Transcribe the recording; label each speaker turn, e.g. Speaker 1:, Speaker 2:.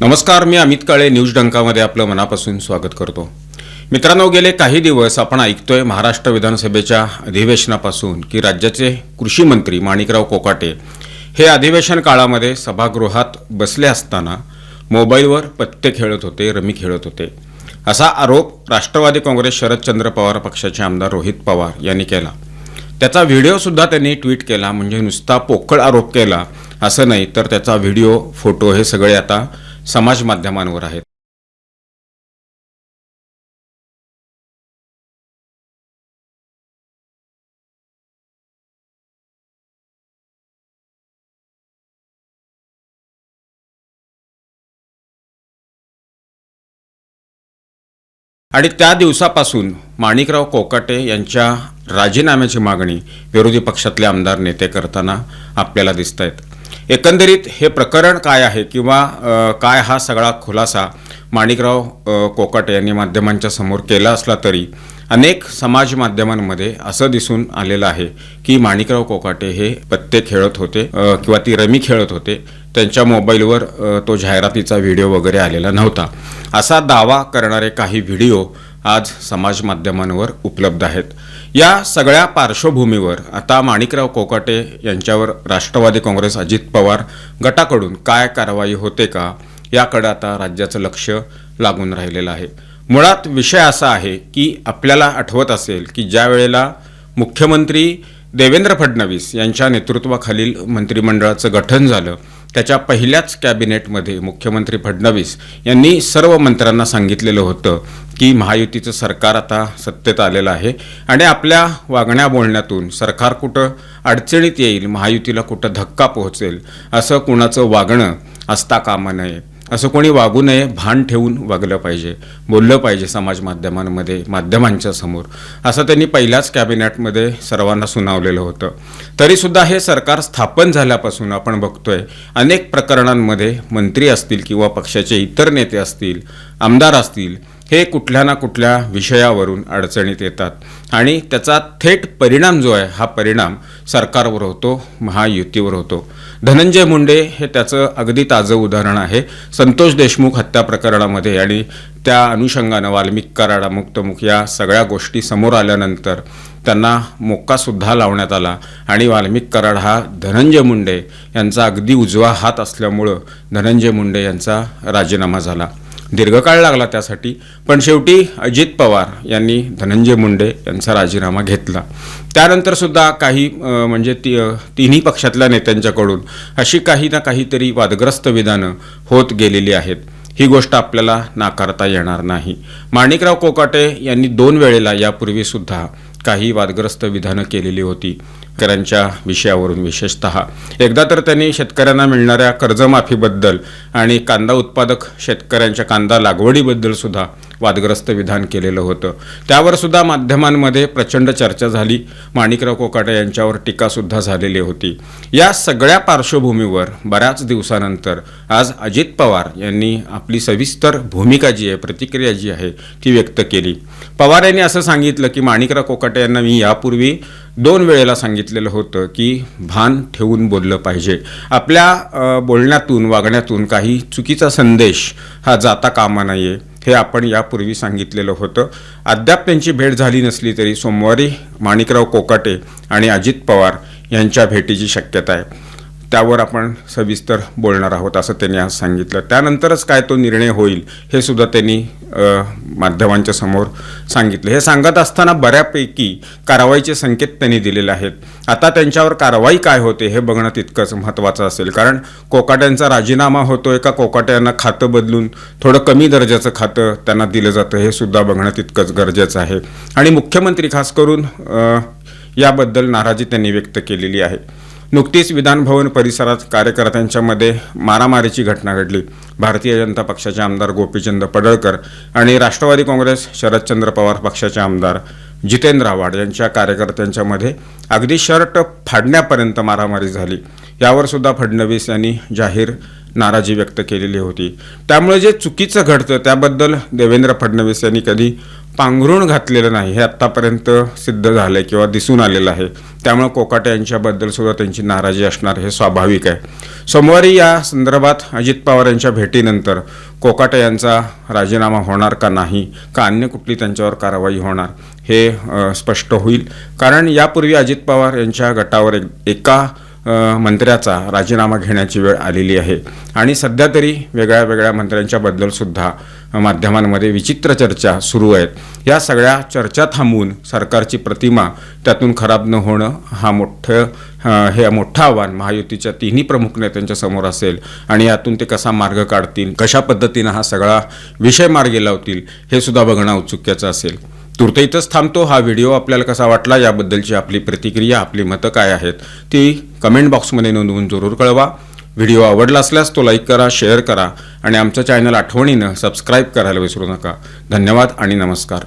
Speaker 1: नमस्कार मी अमित काळे न्यूज डंकामध्ये आपलं मनापासून स्वागत करतो. मित्रांनो गेले काही दिवस आपण ऐकतोय महाराष्ट्र विधानसभेच्या अधिवेशनापासून की राज्याचे कृषी मंत्री माणिकराव कोकाटे हे अधिवेशन काळामध्ये सभागृहात बसले असताना मोबाईलवर पत्ते खेळत होते रमी खेळत होते. असा आरोप राष्ट्रवादी काँग्रेस शरदचंद्र पवार पक्षाचे आमदार रोहित पवार यांनी केला. त्याचा व्हिडिओसुद्धा त्यांनी ट्विट केला म्हणजे नुसता पोकळ आरोप केला असं नाही तर त्याचा व्हिडिओ फोटो हे सगळे आता समाज माध्यमांवर आहेत. आणि त्या दिवसापासून माणिकराव कोकाटे यांच्या राजीनाम्याची मागणी विरोधी पक्षातले आमदार नेते करताना आपल्याला दिसत आहेत एकंदरीत हे प्रकरण काय आहे किंवा काय हा सगळा खुलासा माणिकराव कोकाटे यांनी माध्यमांच्या समोर केला असला तरी अनेक समाज माध्यमांमध्ये असं दिसून आलेलं आहे की माणिकराव कोकाटे हे पत्ते खेळत होते किंवा ती रमी खेळत होते. त्यांच्या मोबाईलवर तो जाहिरातीचा व्हिडिओ वगैरे आलेला नव्हता. असा दावा करणारे काही व्हिडिओ आज समाज माध्यमांवर उपलब्ध आहेत. या सगळ्या पार्श्वभूमीवर आता माणिकराव कोकाटे यांच्यावर राष्ट्रवादी काँग्रेस अजित पवार गटाकडून काय कारवाई होते का याकडे आता राज्याचं लक्ष लागून राहिलेलं आहे. मुळात विषय असा आहे की आपल्याला आठवत असेल की ज्या वेळेला मुख्यमंत्री देवेंद्र फडणवीस यांच्या नेतृत्वाखालील मंत्रिमंडळाचं गठन झालं त्याच्या पहिल्याच कॅबिनेटमध्ये मुख्यमंत्री फडणवीस यांनी सर्व मंत्र्यांना सांगितलेलं होतं की महायुतीचं सरकार आता सत्तेत आलेलं आहे आणि आपल्या वागण्या बोलण्यातून सरकार कुठं अडचणीत येईल महायुतीला कुठं धक्का पोहोचेल असं कुणाचं वागणं असता कामा नये. असं कोणी वागू नये भान ठेवून वागलं पाहिजे बोललं पाहिजे समाज माध्यमांमध्ये माध्यमांच्या समोर. असं त्यांनी पहिल्याच कॅबिनेटमध्ये सर्वांना सुनावलेलं होतं. तरीसुद्धा हे सरकार स्थापन झाल्यापासून आपण बघतोय अनेक प्रकरणांमध्ये मंत्री असतील किंवा पक्षाचे इतर नेते असतील आमदार असतील हे कुठल्या ना कुठल्या विषयावरून अडचणीत येतात. आणि त्याचा थेट परिणाम जो आहे हा परिणाम सरकारवर होतो महायुतीवर होतो. धनंजय मुंडे हे त्याचं अगदी ताजं उदाहरण आहे. संतोष देशमुख हत्या प्रकरणामध्ये आणि त्या अनुषंगानं वाल्मिक कराडा मुक्तमुख या सगळ्या गोष्टी समोर आल्यानंतर त्यांना मोक्कासुद्धा लावण्यात आला. आणि वाल्मिक कराड हा धनंजय मुंडे यांचा अगदी उजवा हात असल्यामुळं धनंजय मुंडे यांचा राजीनामा झाला. दीर्घकाळ लागला त्यासाठी. पण शेवटी अजित पवार यांनी धनंजय मुंडे यांचा राजीनामा घेतला. त्यानंतर सुद्धा काही म्हणजे ती तिन्ही पक्षातल्या नेत्यांच्याकडून अशी काही ना काहीतरी वादग्रस्त विधानं होत गेलेली आहेत. ही गोष्ट आपल्याला नाकारता येणार नाही. माणिकराव कोकाटे यांनी दोन वेळेला यापूर्वीसुद्धा काही वादग्रस्त विधानं केलेली होती. शेतकऱ्यांच्या विषयावरून विशेषत. एकदा तर त्यांनी शेतकऱ्यांना मिळणाऱ्या कर्जमाफीबद्दल आणि कांदा उत्पादक शेतकऱ्यांच्या कांदा लागवडीबद्दल सुद्धा वादग्रस्त विधान केलेलं होतं. त्यावर सुद्धा माध्यमांमध्ये प्रचंड चर्चा झाली. माणिकराव कोकाटे यांच्यावर टीकासुद्धा झालेली होती. या सगळ्या पार्श्वभूमीवर बऱ्याच दिवसानंतर आज अजित पवार यांनी आपली सविस्तर भूमिका जी आहे प्रतिक्रिया जी आहे ती व्यक्त केली. पवार यांनी असं सांगितलं की माणिकराव कोकाटे यांना मी यापूर्वी दोन वेळेला सांगितलेलं होतं की भान ठेवून बोललं पाहिजे. आपल्या बोलण्यातून वागण्यातून काही चुकीचा संदेश हा जाता कामा नये हे आपण यापूर्वी सांगितलेलं होतं. अद्याप त्यांची भेट झाली नसली तरी सोमवारी माणिकराव कोकाटे आणि अजित पवार यांच्या भेटीची शक्यता आहे. त्यावर आपण सविस्तर बोलणार आहोत असं त्यांनी आज सांगितलं. त्यानंतरच काय तो निर्णय होईल हे सुद्धा त्यांनी माध्यमांच्या समोर सांगितलं. हे सांगत असताना बऱ्यापैकी कारवाईचे संकेत त्यांनी दिलेले आहेत. आता त्यांच्यावर कारवाई काय होते हे बघणं तितकंच महत्त्वाचं असेल. कारण कोकाट्यांचा राजीनामा होतोय का? कोकाट्यांना खातं बदलून थोडं कमी दर्जाचं खातं त्यांना दिलं जातं हे सुद्धा बघणं तितकंच गरजेचं आहे. आणि मुख्यमंत्री खास करून याबद्दल नाराजी त्यांनी व्यक्त केलेली आहे. नुकतीच विधानभवन परिसरात कार्यकर्त्यांच्यामध्ये मारामारीची घटना घडली. भारतीय जनता पक्षाचे आमदार गोपीचंद पडळकर आणि राष्ट्रवादी काँग्रेस शरदचंद्र पवार पक्षाचे आमदार जितेंद्र आव्हाड यांच्या कार्यकर्त्यांच्यामध्ये अगदी शर्ट फाडण्यापर्यंत मारामारी झाली. यावर सुद्धा फडणवीस यांनी जाहीर नाराजी व्यक्त केलेली होती. त्यामुळे जे चुकीचं घडतं त्याबद्दल देवेंद्र फडणवीस यांनी कधी पांघरुण घातलेलं नाही हे आत्तापर्यंत सिद्ध झालं आहे किंवा दिसून आलेलं आहे. त्यामुळे कोकाटे यांच्याबद्दल सुद्धा त्यांची नाराजी असणार हे स्वाभाविक आहे. सोमवारी या संदर्भात अजित पवार यांच्या भेटीनंतर कोकाटे यांचा राजीनामा होणार का नाही का अन्य कुठली त्यांच्यावर कारवाई होणार हे स्पष्ट होईल. कारण यापूर्वी अजित पवार यांच्या गटावर एक एका मंत्र्याचा राजीनामा घेण्याची वेळ आलेली आहे. आणि सध्या तरी वेगळ्या वेगळ्या मंत्र्यांच्याबद्दलसुद्धा माध्यमांमध्ये विचित्र चर्चा सुरू आहेत. या सगळ्या चर्चा थांबवून सरकारची प्रतिमा त्यातून खराब न होणं हा मोठं हे मोठं आव्हान महायुतीच्या तिन्ही प्रमुख नेत्यांच्या समोर असेल आणि यातून ते कसा मार्ग काढतील कशा पद्धतीनं हा सगळा विषय मार्गी लावतील हे सुद्धा बघणं औत्सुक्याचं असेल. तूर्त इथंच थांबतो. हा व्हिडिओ आपल्याला कसा वाटला याबद्दलची आपली प्रतिक्रिया आपली मतं काय आहेत ती कमेंट बॉक्समध्ये नोंदवून जरूर कळवा. व्हिडिओ आवडला असल्यास तो लाईक करा शेअर करा आणि आमचं चॅनल आठवणीनं सबस्क्राईब करायला विसरू नका. धन्यवाद आणि नमस्कार.